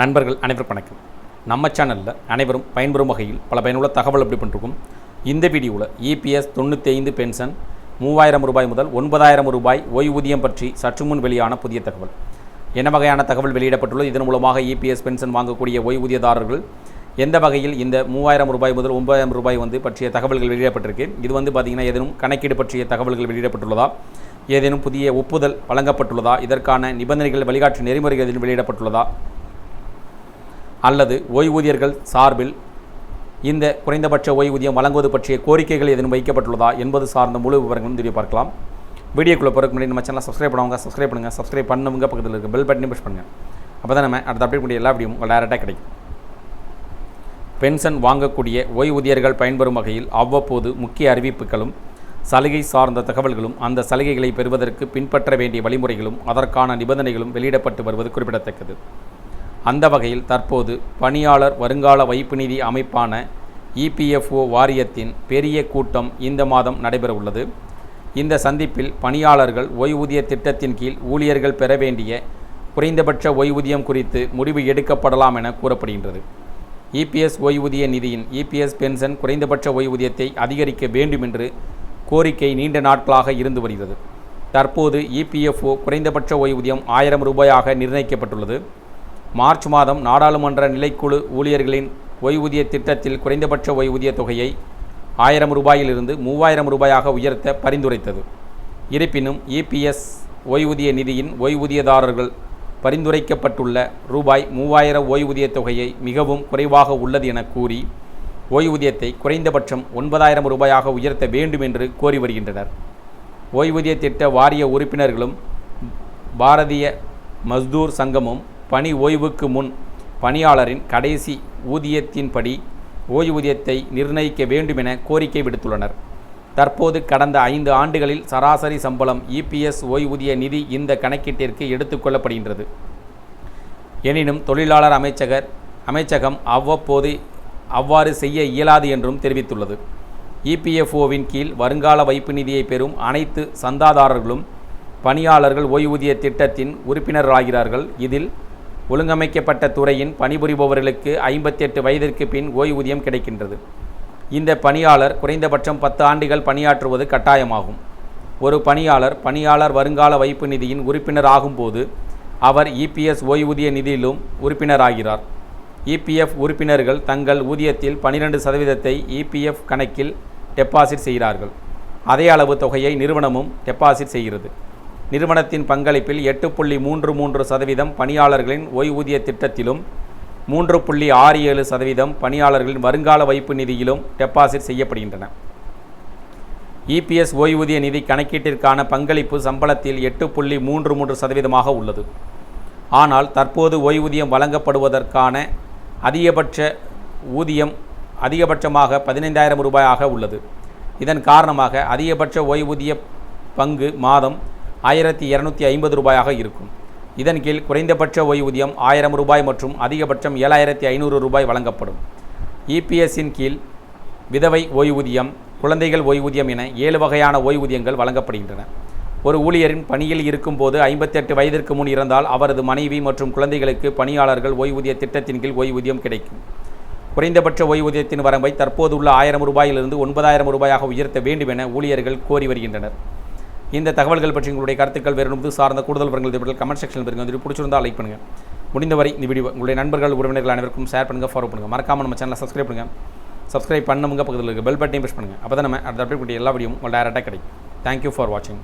நண்பர்கள் அனைவரும் வணக்கம். நம்ம சேனலில் அனைவரும் பயன்பெறும் வகையில் பல பயனுள்ள தகவல் எப்படி பண்ணிருக்கோம். இந்த வீடியோவில் இபிஎஸ் தொண்ணூற்றி ஐந்து பென்ஷன் மூவாயிரம் ரூபாய் முதல் ஒன்பதாயிரம் ரூபாய் ஓய்வூதியம் பற்றி சற்று முன் வெளியான புதிய தகவல். என்ன வகையான தகவல் வெளியிடப்பட்டுள்ளது? இதன் மூலமாக இபிஎஸ் பென்ஷன் வாங்கக்கூடிய ஓய்வூதியதாரர்கள் எந்த வகையில் இந்த மூவாயிரம் ரூபாய் முதல் ஒன்பதாயிரம் ரூபாய் வந்து பற்றிய தகவல்கள் வெளியிடப்பட்டிருக்கு? இது வந்து பார்த்திங்கன்னா ஏதேனும் கணக்கீடு பற்றிய தகவல்கள் வெளியிடப்பட்டுள்ளதா? ஏதேனும் புதிய ஒப்புதல் வழங்கப்பட்டுள்ளதா? இதற்கான நிபந்தனைகள் வழிகாட்டு நெறிமுறைகள் எதுவும் வெளியிடப்பட்டுள்ளதா? அல்லது ஓய்வூதியர்கள் சார்பில் இந்த குறைந்தபட்ச ஓய்வூதியம் வழங்குவது பற்றிய கோரிக்கைகள் எதுவும் வைக்கப்பட்டுள்ளதா என்பது சார்ந்த முழு விவரங்களும் தெரிய பார்க்கலாம். வீடியோக்குள்ளே போகிறதுக்கு முன்னாடி நம்ம சேனலை சப்ஸ்கிரைப் பண்ணுவாங்க சப்ஸ்கிரைப் பண்ணுங்கள் சப்ஸ்கிரைப் பண்ணுங்க பக்கத்தில் இருக்க பெல் பட்டனையும் புஷ் பண்ணுங்கள் அப்போ தான் நம்ம அடுத்த அப்டேட் கூடிய எல்லா வீடியோ உங்கள் டேரெக்டாக கிடைக்கும். பென்ஷன் வாங்கக்கூடிய ஓய்வூதியர்கள் பயன்பெறும் வகையில் அவ்வப்போது முக்கிய அறிவிப்புகளும் சலுகை சார்ந்த தகவல்களும் அந்த சலுகைகளை பெறுவதற்கு பின்பற்ற வேண்டிய வழிமுறைகளும் அதற்கான நிபந்தனைகளும் வெளியிடப்பட்டு வருவது குறிப்பிடத்தக்கது. அந்த வகையில் தற்போது பணியாளர் வருங்கால வைப்பு நிதி அமைப்பான இபிஎஃப்ஓ வாரியத்தின் பெரிய கூட்டம் இந்த மாதம் நடைபெறவுள்ளது. இந்த சந்திப்பில் பணியாளர்கள் ஓய்வூதிய திட்டத்தின் கீழ் ஊழியர்கள் பெற வேண்டிய குறைந்தபட்ச ஓய்வூதியம் குறித்து முடிவு எடுக்கப்படலாம் என கூறப்படுகின்றது. இபிஎஸ் ஓய்வூதிய நிதியின் இபிஎஸ் பென்ஷன் குறைந்தபட்ச ஓய்வூதியத்தை அதிகரிக்க வேண்டும் என்று கோரிக்கை நீண்ட நாட்களாக இருந்து வருகிறது. தற்போது இபிஎஃப்ஓ குறைந்தபட்ச ஓய்வூதியம் ஆயிரம் ரூபாயாக நிர்ணயிக்கப்பட்டுள்ளது. மார்ச் மாதம் நாடாளுமன்ற நிலைக்குழு ஊழியர்களின் ஓய்வூதிய திட்டத்தில் குறைந்தபட்ச ஓய்வூதிய தொகையை ஆயிரம் ரூபாயிலிருந்து மூவாயிரம் ரூபாயாக உயர்த்த பரிந்துரைத்தது. இருப்பினும் இபிஎஸ் ஓய்வூதிய நிதியின் ஓய்வூதியதாரர்கள் பரிந்துரைக்கப்பட்டுள்ள ரூபாய் மூவாயிர ஓய்வூதிய தொகையை மிகவும் குறைவாக உள்ளது என கூறி ஓய்வூதியத்தை குறைந்தபட்சம் ஒன்பதாயிரம் ரூபாயாக உயர்த்த வேண்டும் என்று கோரி வருகின்றனர். ஓய்வூதிய திட்ட வாரிய உறுப்பினர்களும் பாரதிய மஸ்தூர் சங்கமும் பணி ஓய்வுக்கு முன் பணியாளரின் கடைசி ஊதியத்தின்படி ஓய்வூதியத்தை நிர்ணயிக்க வேண்டும் என கோரிக்கை விடுத்துள்ளனர். தற்போது கடந்த ஐந்து ஆண்டுகளில் சராசரி சம்பளம் இபிஎஸ் ஓய்வூதிய நிதி இந்த கணக்கீட்டிற்கு எடுத்துக்கொள்ளப்படுகின்றது எனினும் தொழிலாளர் அமைச்சகர் அமைச்சகம் அவ்வப்போது அவ்வாறு செய்ய இயலாது என்றும் தெரிவித்துள்ளது. இபிஎஃப்ஓவின் கீழ் வருங்கால வைப்பு நிதியை பெறும் அனைத்து சந்தாதாரர்களும் பணியாளர்கள் ஓய்வூதிய திட்டத்தின் உறுப்பினர்களாகிறார்கள். இதில் ஒழுங்கமைக்கப்பட்ட துறையின் பணிபுரிபவர்களுக்கு ஐம்பத்தெட்டு வயதிற்கு பின் ஓய்வூதியம் கிடைக்கின்றது. இந்த பணியாளர் குறைந்தபட்சம் பத்து ஆண்டுகள் பணியாற்றுவது கட்டாயமாகும். ஒரு பணியாளர் பணியாளர் வருங்கால வைப்பு நிதியின் உறுப்பினர் ஆகும்போது அவர் இபிஎஸ் ஓய்வூதிய நிதியிலும் உறுப்பினராகிறார். இபிஎஃப் உறுப்பினர்கள் தங்கள் ஊதியத்தில் பனிரெண்டு சதவீதத்தை இபிஎஃப் கணக்கில் டெபாசிட் செய்கிறார்கள். அதே அளவு தொகையை நிறுவனமும் டெபாசிட் செய்கிறது. நிறுவனத்தின் பங்களிப்பில் எட்டு புள்ளி மூன்று மூன்று சதவீதம் பணியாளர்களின் ஓய்வூதிய திட்டத்திலும் மூன்று புள்ளி ஆறு ஏழு சதவீதம் பணியாளர்களின் வருங்கால வைப்பு நிதியிலும் டெபாசிட் செய்யப்படுகின்றன. இபிஎஸ் ஓய்வூதிய நிதி கணக்கீட்டிற்கான பங்களிப்பு சம்பளத்தில் எட்டு புள்ளி மூன்று மூன்று சதவீதமாக உள்ளது. ஆனால் தற்போது ஓய்வூதியம் வழங்கப்படுவதற்கான அதிகபட்ச ஊதியம் அதிகபட்சமாக பதினைந்தாயிரம் ரூபாயாக உள்ளது. இதன் காரணமாக அதிகபட்ச ஓய்வூதிய பங்கு மாதம் ஆயிரத்தி இரநூத்தி ஐம்பது ரூபாயாக இருக்கும். இதன் கீழ் குறைந்தபட்ச ஓய்வூதியம் ஆயிரம் ரூபாய் மற்றும் அதிகபட்சம் ஏழாயிரத்தி ஐநூறு ரூபாய் வழங்கப்படும். இபிஎஸ்ஸின் கீழ் விதவை ஓய்வூதியம் குழந்தைகள் ஓய்வூதியம் என ஏழு வகையான ஓய்வூதியங்கள் வழங்கப்படுகின்றன. ஒரு ஊழியரின் பணியில் இருக்கும்போது ஐம்பத்தெட்டு வயதிற்கு முன் இருந்தால் அவரது மனைவி மற்றும் குழந்தைகளுக்கு பணியாளர்கள் ஓய்வூதிய திட்டத்தின் கீழ் ஓய்வூதியம் கிடைக்கும். குறைந்தபட்ச ஓய்வூதியத்தின் வரம்பை தற்போதுள்ள ஆயிரம் ரூபாயிலிருந்து ஒன்பதாயிரம் ரூபாயாக உயர்த்த வேண்டும் என ஊழியர்கள் கோரி வருகின்றனர். இந்த தகவல்கள் பற்றி உங்களுடைய கருத்துக்கள் வேறு புது சார்ந்த கூடுதல் விவரங்கள் தேவைப்பட்டால் கமெண்ட் செக்ஷனில் பெருங்க வந்து பிடிச்சிருந்தா லைக் பண்ணுங்கள் முடிந்தவரை இந்த வீடியோ உங்களுடைய நண்பர்கள் உறவினர்கள் அனைவருக்கும் ஷேர் பண்ணுங்கள் ஃபாலோ பண்ணுங்கள் மறக்காமல் நம்ம சேனலை சப்ஸ்கிரைப் பண்ணுங்கள் சப்ஸ்கிரைப் பண்ணுங்க பக்கத்தில் இருக்க பெல் பட்டனையும் ப்ரெஸ் பண்ணுங்கள் அப்போ தான் நம்ம அடுத்த அப்டேட் பண்ணி எல்லா வீடியோவும் டேரெக்டாக கிடைக்கும். தேங்க்யூ ஃபார் வாட்சிங்